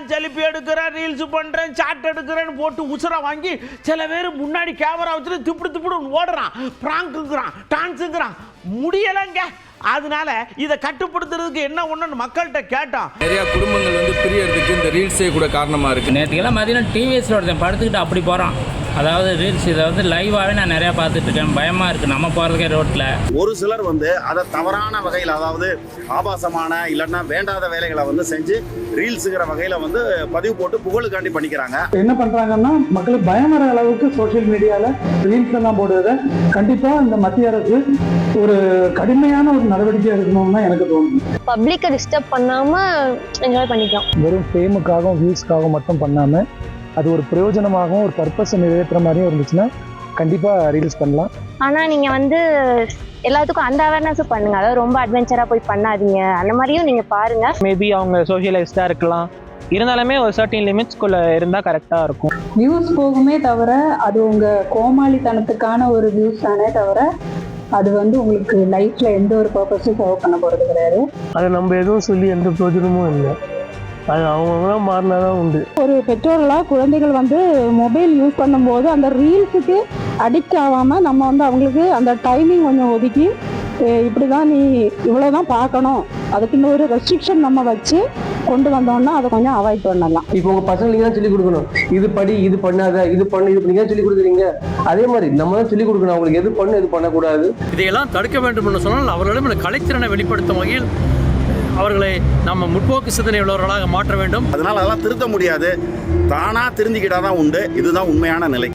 நான் செல்ஃபி எடுக்கிறேன் ரீல்ஸ் பண்றேன் சாட் எடுக்கிறேன்னு போட்டு உசுரை வாங்கி சில பேர் முன்னாடி கேமரா வச்சுட்டு திப்பிடு திப்பிடு ஓடுறான். பிராங்குங்கிறான் டான்ஸுங்கிறான் முடியலைங்க. அதனால இதை கட்டுப்படுத்துறதுக்கு என்ன ஒண்ணுன்னு மக்கள்கிட்ட கேட்டோம் நிறைய குடும்பங்கள் வந்து பிரியறதுக்கு இந்த ரீல்ஸே கூட காரணமா இருக்கு. நேற்றுக்கெல்லாம் பார்த்தீங்கன்னா டிவிஎஸில் ஒருத்தன் படுத்துக்கிட்டு அப்படி போகிறான் அதாவது ரீல்ஸ் இதை வந்து லைவாகவே நான் நிறையா பார்த்துட்டு இருக்கேன் பயமாக இருக்குது நம்ம போகிறதுக்கே ரோட்டில் ஒரு சிலர் வந்து அதை தவறான வகையில் அதாவது ஆபாசமான இல்லைன்னா வேண்டாத வேலைகளை வந்து செஞ்சு ரீல்ஸுங்கிற வகையில் வந்து பதிவு போட்டு புகழுக்காண்டி பண்ணிக்கிறாங்க. என்ன பண்றாங்கன்னா மக்களுக்கு பயம் வர அளவுக்கு சோஷியல் மீடியால ரீல்ஸ் எல்லாம் போடுறத கண்டிப்பா இந்த மத்திய அரசு ஒரு கடுமையான ஒரு நடவடிக்கை எடுக்கணும்னு தான் எனக்கு தோணுது. பப்ளிக்கை டிஸ்டர்ப் பண்ணாம என்ஜாய் பண்ணிக்கலாம். வெறும் ஃபேமுக்காகவும் வியூஸ்க்காகவும் மட்டும் பண்ணாம அது ஒரு பிரயோஜனமாகவும் ஒரு பர்பஸை நிறைவேற்றுற மாதிரியும் இருந்துச்சுன்னா கண்டிப்பா ரீல்ஸ் பண்ணலாம். ஆனா நீங்க வந்து எல்லாத்துக்கும் அந்த அவேர்னஸும் பண்ணுங்க. அதாவது ரொம்ப அட்வென்ச்சரா போய் பண்ணாதீங்க. அந்த மாதிரியும் நீங்க பாருங்க. மேபி அவங்க சோஷியலைஸ்டாக இருக்கலாம். இருந்தாலுமே ஒரு சர்டின் லிமிட்ஸ்குள்ளே இருந்தால் கரெக்டாக இருக்கும். வியூஸ் போகுமே தவிர அது உங்க கோமாளித்தனத்துக்கான ஒரு வியூஸ் தானே தவிர அது வந்து உங்களுக்கு லைஃப்ல எந்த ஒரு பர்பஸும் சர்வ் பண்ண போறது கிடையாது. அதை நம்ம எதுவும் சொல்லி எந்த பிரயோஜனமும் இல்லை. அது அவங்கவுங்களாம் மாறினாதான் உண்டு. ஒரு பெற்றோர்களாக குழந்தைகள் வந்து மொபைல் யூஸ் பண்ணும்போது அந்த ரீல்ஸுக்கு அடிக்ட் ஆகாம நம்ம வந்து அவங்களுக்கு அந்த டைமிங் கொஞ்சம் ஒதுக்கி அஹ் இப்படிதான் நீ இவ்வளவுதான் பார்க்கணும். அதுக்குன்னு ஒரு ரெஸ்ட்ரிக்ஷன் நம்ம வச்சு கொண்டு வந்தோம்னா அதை கொஞ்சம் அவாய்ட் பண்ணலாம். இப்போ உங்க பசங்களுக்கு தான் சொல்லி கொடுக்கணும். இது படி இது பண்ணாத இது பண்ணு இது பண்ணி. சொல்லி கொடுக்குறீங்க. அதே மாதிரி நம்ம தான் சொல்லி கொடுக்கணும். அவங்களுக்கு எது பண்ணு எது பண்ணக்கூடாது. இதையெல்லாம் தடுக்க வேண்டும் என்று சொன்னால் அவர்களிடம் கலைத்திறனை வெளிப்படுத்தும் வகையில் அவர்களை நம்ம முற்போக்கு சிந்தனை உள்ளவர்களாக மாற்ற வேண்டும். அதனால் அதெல்லாம் திருத்த முடியாது. தானாக திருந்திக்கிட்டால் தான் உண்டு. இதுதான் உண்மையான நிலை.